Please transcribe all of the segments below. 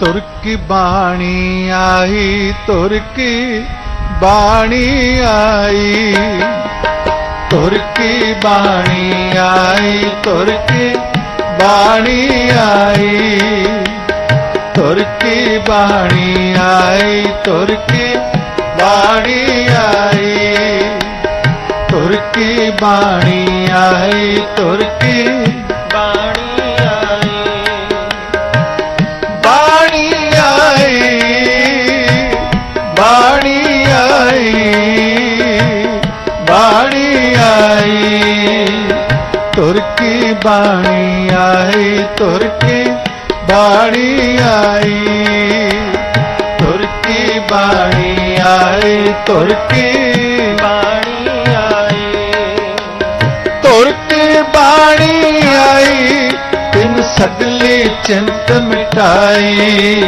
ਤੁਰ ਕੀ ਬਾਣੀ ਆਈ ਤੁਰ ਕੀ ਬਾਣੀ ਆਈ। ਤੁਰ ਕੀ ਬਾਣੀ ਆਈ ਤੁਰ ਕੀ ਬਾਣੀ ਆਈ। ਤੁਰ ਕੀ ਬਾਣੀ ਆਈ ਤੁਰ ਕੀ ਬਾਣੀ ਆਈ। ਤੁਰ ਕੀ ਬਾਣੀ ਆਈ ਤੁਰ ਕੀ ਤੁਰ ਕੀ ਬਾਣੀ ਆਈ, ਤੁਰ ਕੀ ਬਾਣੀ ਆਈ। ਤੁਰ ਕੀ ਬਾਣੀ ਆਈ, ਤੁਰ ਕੀ ਬਾਣੀ ਆਈ। ਤੁਰ ਕੇ ਬਾਣੀ ਆਈ, ਤਿੰਨ ਸਗਲੀ ਚਿੰਤ ਮਿਟਾਈ।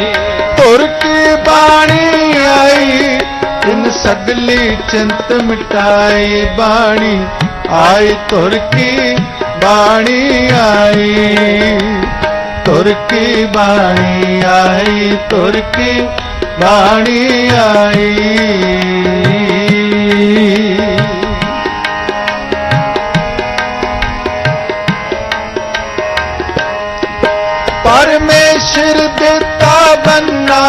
ਤੁਰ ਕੇ ਬਾਣੀ ਆਈ, ਤਿੰਨ ਸਗਲੀ ਚਿੰਤ ਮਿਟਾਈ। ਬਾਣੀ ਆਈ, ਤੁਰ ਕੀ ਬਾਣੀ ਆਈ, ਤੁਰ ਕੀ ਬਾਣੀ ਆਈ, ਤੁਰ ਕੀ ਬਾਣੀ ਆਈ। ਪਰਮੇਸ਼ਰ ਦਿੱਤਾ ਬੰਨਾ,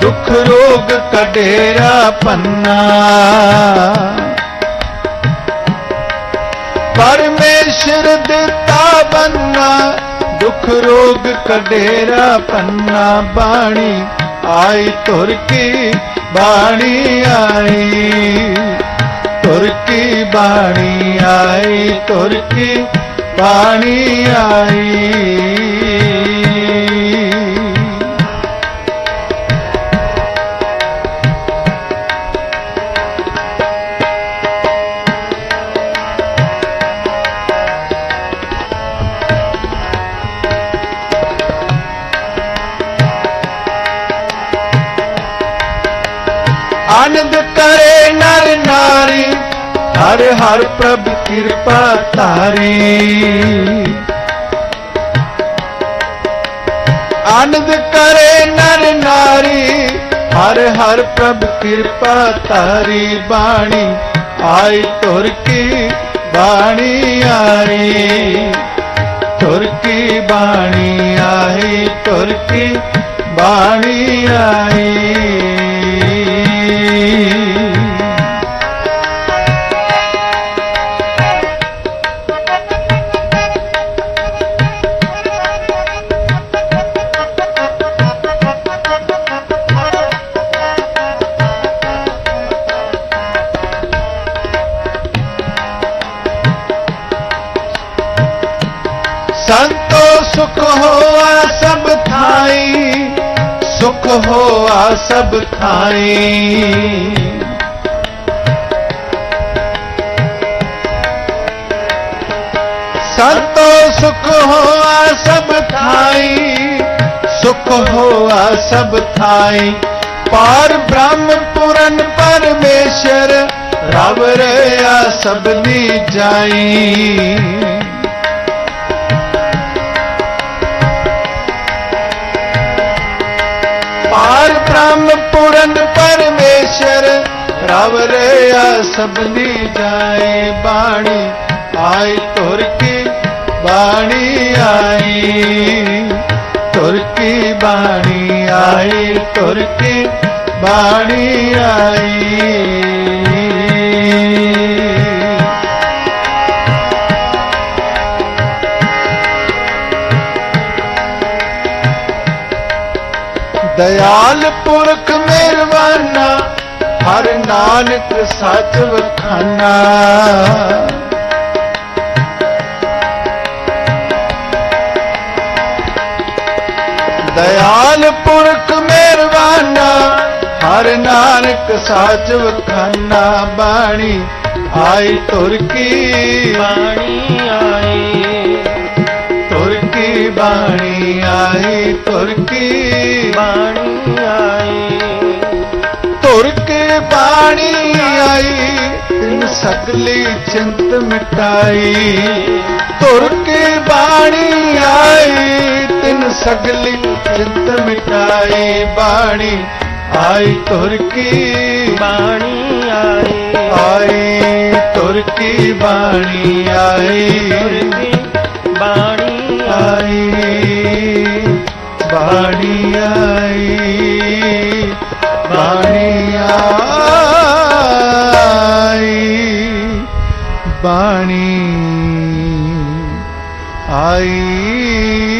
ਦੁੱਖ ਰੋਗ ਕਡੇਰਾ ਪੰਨਾ। ਪਰਮੇ ਸਿਰ ਦਿੱਤਾ ਬੰਨਾ ਦੁੱਖ ਰੋਗ ਕਡੇਰਾ ਪੰਨਾ ਬਾਣੀ। ਆਈ ਤੁਰ ਕੀ ਬਾਣੀ ਆਈ, ਤੁਰ ਕੀ ਬਾਣੀ ਆਈ, ਤੁਰ ਕੀ ਬਾਣੀ ਆਈ। ਆਨੰਦ ਕਰੇ ਨਰ ਨਾਰੀ, ਹਰ ਹਰ ਪ੍ਰਭ ਕਿਰਪਾ ਤਾਰੀ ਆਨੰਦ ਕਰੇ ਨਰ ਨਾਰੀ, ਹਰ ਹਰ ਪ੍ਰਭ ਕਿਰਪਾ ਤਾਰੀ ਬਾਣੀ। ਆਈ ਤੁਰ ਕੀ ਬਾਣੀ ਆਈ ਤੁਰ ਕੀ ਬਾਣੀ ਆਈ ਤੁਰ ਕੀ ਬਾਣੀ ਆਈ ਸੰਤੋ ਸੁਖ ਹੋਆ ਸਭ ਥਾਈ, ਸੁਖ ਹੋਆ ਸਭ ਥਾਈ। ਸੰਤੋ ਸੁਖ ਹੋਆ ਸਭ ਥਾਈ, ਸੁਖ ਹੋਆ ਸਭ ਥਾਈ। ਪਾਰ ਬ੍ਰਹਮ ਪੁਰਨ ਪਰਮੇਸ਼ਰ, ਰਵ ਰਿਆ ਸਭਨੀ ਜਾਈ। ਰਵ ਰਿਆ ਸਭਨੀ ਜਾਏ ਬਾਣੀ। ਆਈ ਤੁਰ ਕੀ ਬਾਣੀ ਆਈ। ਤੁਰ ਕੀ ਬਾਣੀ ਆਈ, ਤੁਰ ਕੀ ਬਾਣੀ ਆਈ। ਦਇਆਲ ਪੁਰਖ ਮਿਹਰਬਾਨਾ ਹਰ ਨਾਨਕ ਸੱਚ ਵਖਾਨਾ। ਦਇਆਲ ਪੁਰਖ ਮਿਹਰਬਾਨਾ ਹਰ ਨਾਨਕ ਸੱਚ ਵਖਾਨਾ। ਬਾਣੀ ਆਈ ਤੁਰ ਕੀ ਬਾਣੀ ਆਈ। ਤੁਰ ਕੀ ਬਾਣੀ ਆਈ ਤੁਰ ਕੀ ਬਾਣੀ ਬਾਣੀ ਆਈ ਤਿਨ ਸਗਲੀ ਚਿੰਤ ਮਿਟਾਈ। ਤੁਰ ਕੇ ਬਾਣੀ ਆਈ ਤਿਨ ਸਗਲੀ ਚਿੰਤ ਮਿਟਾਈ। ਬਾਣੀ ਆਈ ਤੁਰ ਕੀ ਬਾਣੀ ਆਈ। ਆਈ ਤੁਰ ਕੀ ਬਾਣੀ ਆਈ। ਤੁਰਕੀ ਬਾਣੀ ਆਈ ਬਾਣੀ ਆਈ। ਬਾਣੀ ਆਈ